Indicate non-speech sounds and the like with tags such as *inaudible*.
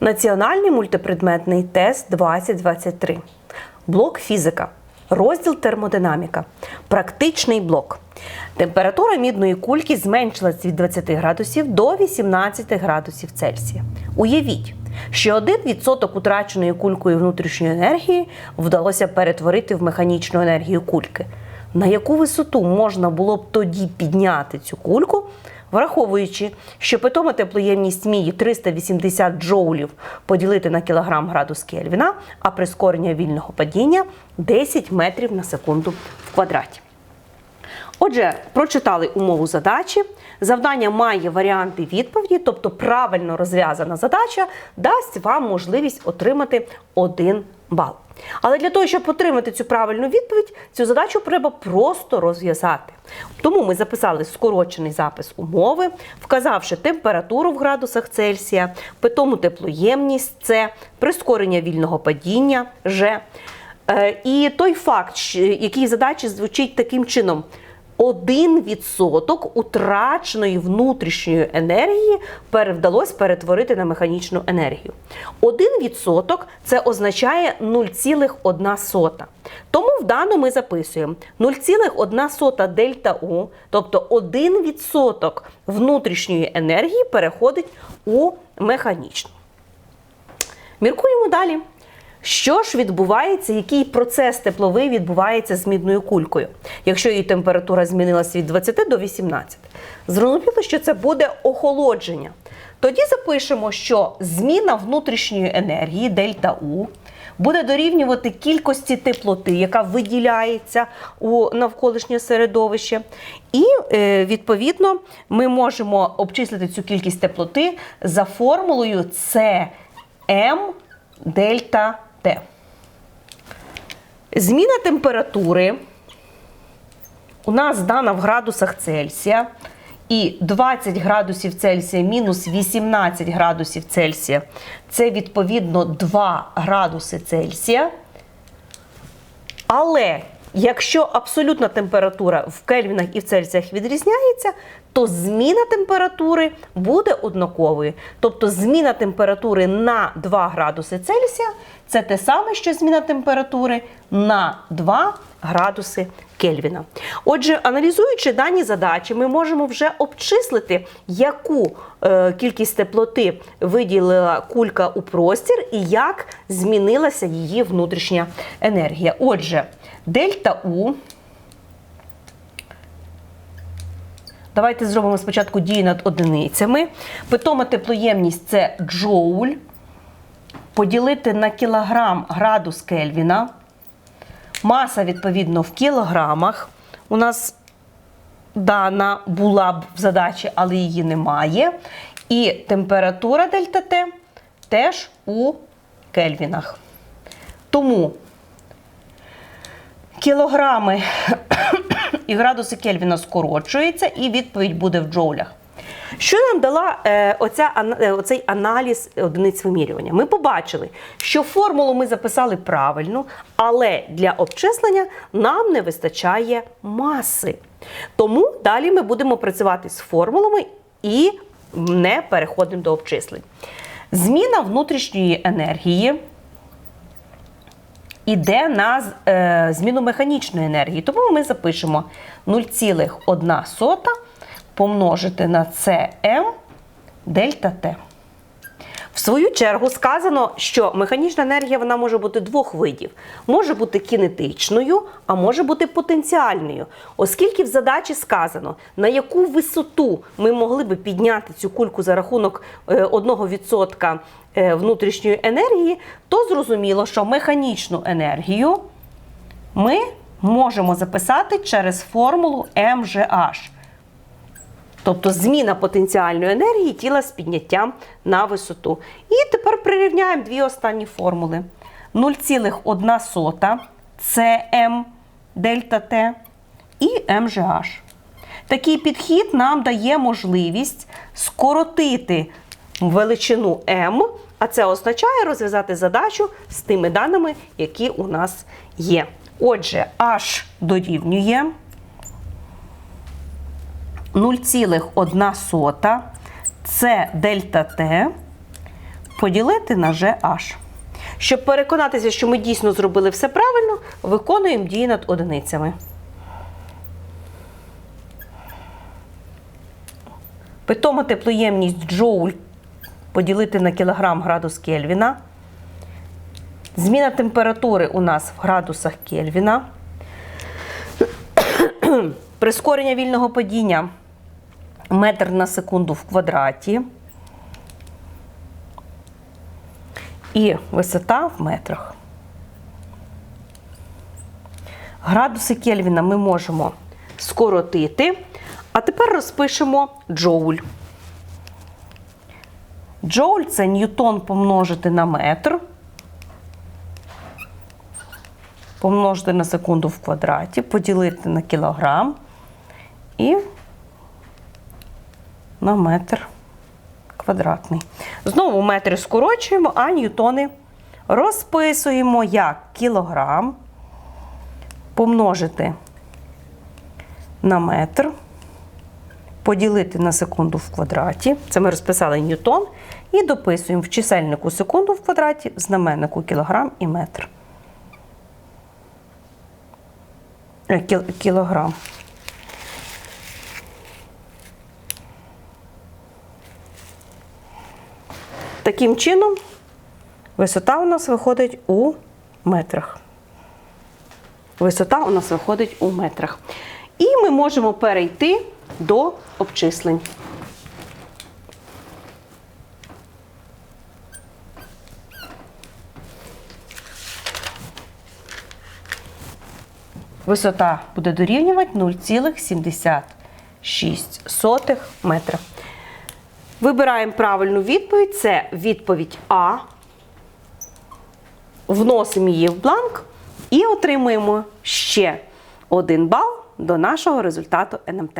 Національний мультипредметний тест 2023. Блок фізика. Розділ термодинаміка. Практичний блок. Температура мідної кульки зменшилась від 20 градусів до 18 градусів Цельсія. Уявіть, що 1% утраченої кулькою внутрішньої енергії вдалося перетворити в механічну енергію кульки. На яку висоту можна було б тоді підняти цю кульку, враховуючи, що питома теплоємність мії 380 джоулів поділити на кілограм градус Кельвіна, а прискорення вільного падіння 10 метрів на секунду в квадраті. Отже, прочитали умову задачі. Завдання має варіанти відповіді, тобто правильно розв'язана задача дасть вам можливість отримати один бал. Але для того, щоб отримати цю правильну відповідь, цю задачу треба просто розв'язати. Тому ми записали скорочений запис умови, вказавши температуру в градусах Цельсія, питому теплоємність С, прискорення вільного падіння Ж. Е, І той факт, який задачі звучить таким чином. 1% утраченої внутрішньої енергії вдалося перетворити на механічну енергію. 1% це означає 0,1. Тому в даному ми записуємо 0,1 дельта У, тобто 1% внутрішньої енергії переходить у механічну. Міркуємо далі. Що ж відбувається, який процес тепловий відбувається з мідною кулькою, якщо її температура змінилася від 20 до 18? Зрозуміло, що це буде охолодження. Тоді запишемо, що зміна внутрішньої енергії дельта У буде дорівнювати кількості теплоти, яка виділяється у навколишнє середовище. І е, відповідно ми можемо обчислити цю кількість теплоти за формулою Cm дельта Т. Зміна температури у нас дана в градусах Цельсія. І 20 градусів Цельсія мінус 18 градусів Цельсія це відповідно 2 градуси Цельсія. Але якщо абсолютна температура в кельвінах і в Цельсіях відрізняється, то зміна температури буде однаковою. Тобто зміна температури на 2 градуси Цельсія це те саме, що зміна температури на 2 градуси Кельвіна. Отже, аналізуючи дані задачі, ми можемо вже обчислити, яку е, кількість теплоти виділила кулька у простір і як змінилася її внутрішня енергія. Отже, дельта У. Давайте зробимо спочатку дії над одиницями. Питома теплоємність це джоуль. Поділити на кілограм градус Кельвіна. Маса, відповідно, в кілограмах. У нас дана була б в задачі, але її немає. І температура дельта Т теж у кельвінах. Тому кілограми і градуси Кельвіна скорочуються, і відповідь буде в джоулях. Що нам дала е, оця, е, оцей аналіз одиниць вимірювання? Ми побачили, що формулу ми записали правильно, але для обчислення нам не вистачає маси. Тому далі ми будемо працювати з формулами і не переходимо до обчислень. Зміна внутрішньої енергії іде на е, зміну механічної енергії. Тому ми запишемо 0,1 помножити на Cm дельта Т. В свою чергу сказано, що механічна енергія вона може бути двох видів: може бути кінетичною, а може бути потенціальною. Оскільки в задачі сказано, на яку висоту ми могли би підняти цю кульку за рахунок е, 1% е, внутрішньої енергії, то зрозуміло, що механічну енергію ми можемо записати через формулу МЖH. Тобто зміна потенціальної енергії тіла з підняттям на висоту. І тепер прирівняємо дві останні формули: 0,1 Cm дельта Т і МЖH. Такий підхід нам дає можливість скоротити величину М, а це означає розв'язати задачу з тими даними, які у нас є. Отже, H дорівнює 0,1 це дельта Т поділити на GH. Щоб переконатися, що ми дійсно зробили все правильно, виконуємо дії над одиницями. Питома теплоємність джоуль поділити на кілограм градус Кельвіна. Зміна температури у нас в градусах Кельвіна. *coughs* Прискорення вільного падіння метр на секунду в квадраті. І висота в метрах. Градуси Кельвіна ми можемо скоротити. А тепер розпишемо джоуль. Джоуль це ньютон помножити на метр. Помножити на секунду в квадраті, поділити на кілограм і на метр квадратний. Знову метри скорочуємо, а ньютони розписуємо як кілограм помножити на метр, поділити на секунду в квадраті. Це ми розписали ньютон. І дописуємо в чисельнику секунду в квадраті, в знаменнику кілограм і метр. Е, кіл- Кілограм. Таким чином, висота у нас виходить у метрах. Висота у нас виходить у метрах. І ми можемо перейти до обчислень. Висота буде дорівнювати 0,76 метра. Вибираємо правильну відповідь. Це відповідь А. Вносимо її в бланк і отримуємо ще один бал до нашого результату НМТ.